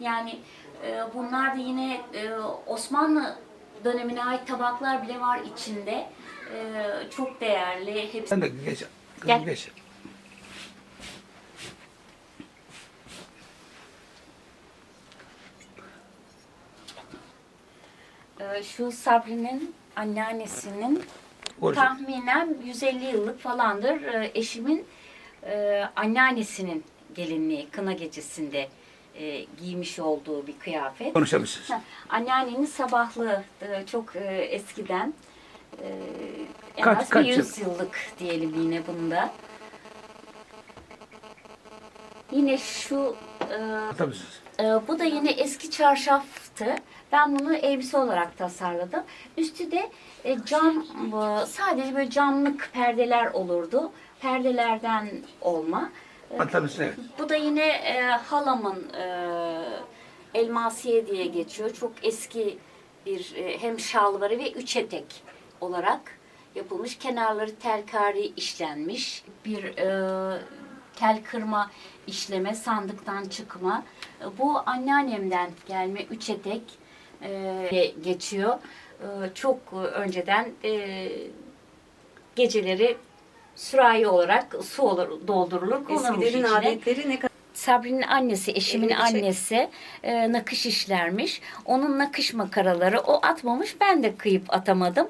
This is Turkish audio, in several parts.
Yani e, bunlar da yine e, Osmanlı dönemine ait tabaklar bile var içinde. E, çok değerli. Hepsi Sen de geç. Kızım Gel. geç. e, şu Sabri'nin anneannesinin Orada. tahminen 150 yıllık falandır e, eşimin e, anneannesinin gelinliği kına gecesinde e, giymiş olduğu bir kıyafet. Konuşabilirsiniz. Ha, Anneannenin sabahlığı e, çok e, eskiden e, en Kaç- az kaç bir yıl? 100 yıllık diyelim yine bunda. Yine şu e, Konuşabilirsiniz. ee, bu da yine eski çarşaftı. Ben bunu elbise olarak tasarladım. Üstü de e, cam, e, sadece böyle camlık perdeler olurdu. Perdelerden olma. Bu da yine e, halamın e, elmasiye diye geçiyor. Çok eski bir e, hem şalvarı ve üç etek olarak yapılmış. Kenarları telkari işlenmiş. Bir e, tel kırma işleme, sandıktan çıkma. E, Bu anneannemden gelme üç etek e, geçiyor. E, çok önceden e, geceleri sürahi olarak su olur, doldurulur, konulmuş Eskilerin içine. adetleri ne kadar Sabri'nin annesi, eşimin Elini çek. annesi e, nakış işlermiş. Onun nakış makaraları o atmamış. Ben de kıyıp atamadım.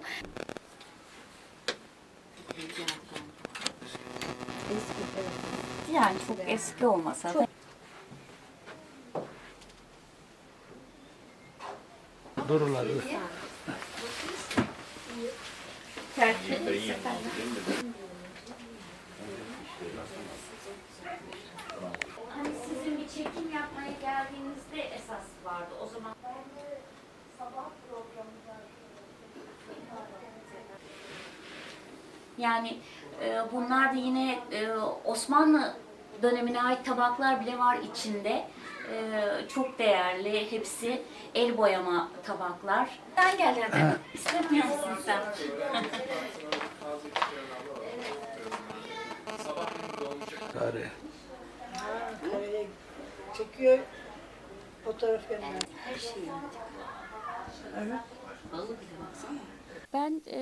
Yani çok eski olmasa da. Dururlar. Hani sizin bir çekim yapmaya geldiğinizde esas vardı. O zaman Yani e, bunlar da yine e, Osmanlı dönemine ait tabaklar bile var içinde. E, çok değerli. Hepsi el boyama tabaklar. Sen gel hadi. İstemiyor Tarih. Çekiyor fotoğraf gönderiyor. Her şeyi. Evet. Ben e,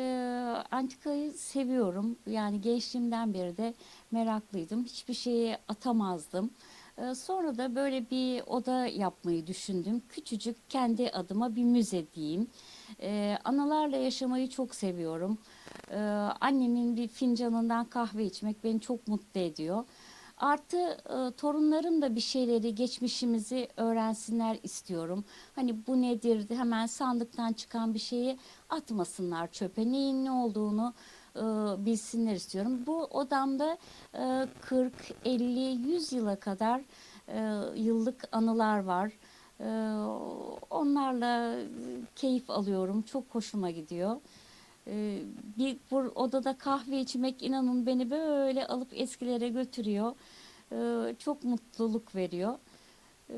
antikayı seviyorum. Yani gençliğimden beri de meraklıydım. Hiçbir şeyi atamazdım. E, sonra da böyle bir oda yapmayı düşündüm. Küçücük kendi adıma bir müze diyeyim. E, analarla yaşamayı çok seviyorum. E, annemin bir fincanından kahve içmek beni çok mutlu ediyor. Artı e, torunlarım da bir şeyleri, geçmişimizi öğrensinler istiyorum. Hani bu nedir hemen sandıktan çıkan bir şeyi atmasınlar çöpe. Neyin ne olduğunu e, bilsinler istiyorum. Bu odamda e, 40, 50, 100 yıla kadar e, yıllık anılar var. E, onlarla keyif alıyorum. Çok hoşuma gidiyor. Ee, bir bu odada kahve içmek inanın beni böyle alıp eskilere götürüyor. Ee, çok mutluluk veriyor. Ee,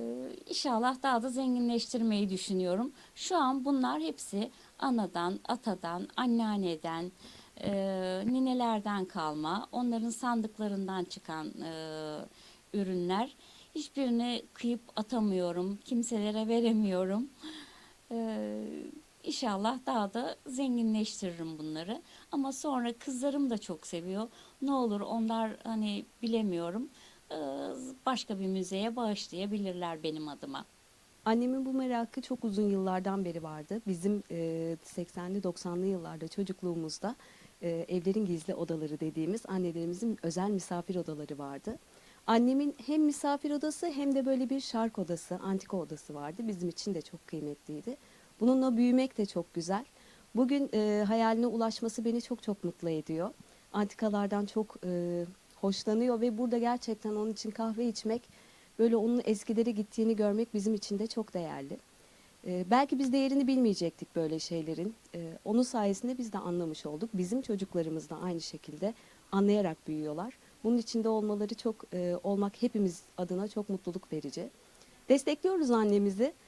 İnşallah daha da zenginleştirmeyi düşünüyorum. Şu an bunlar hepsi anadan, atadan, anneanneden, e, ninelerden kalma, onların sandıklarından çıkan e, ürünler. Hiçbirini kıyıp atamıyorum, kimselere veremiyorum. Ee, İnşallah daha da zenginleştiririm bunları. Ama sonra kızlarım da çok seviyor. Ne olur onlar hani bilemiyorum. Ee, Başka bir müzeye bağışlayabilirler benim adıma. Annemin bu merakı çok uzun yıllardan beri vardı. Bizim e, 80'li 90'lı yıllarda çocukluğumuzda e, evlerin gizli odaları dediğimiz annelerimizin özel misafir odaları vardı. Annemin hem misafir odası hem de böyle bir şark odası, antika odası vardı. Bizim için de çok kıymetliydi. Bununla büyümek de çok güzel. Bugün e, hayaline ulaşması beni çok çok mutlu ediyor. Antikalardan çok e, hoşlanıyor ve burada gerçekten onun için kahve içmek, böyle onun eskileri gittiğini görmek bizim için de çok değerli. E, belki biz değerini bilmeyecektik böyle şeylerin. E, onun sayesinde biz de anlamış olduk. Bizim çocuklarımız da aynı şekilde anlayarak büyüyorlar. Bunun içinde olmaları çok e, olmak hepimiz adına çok mutluluk verici. Destekliyoruz annemizi.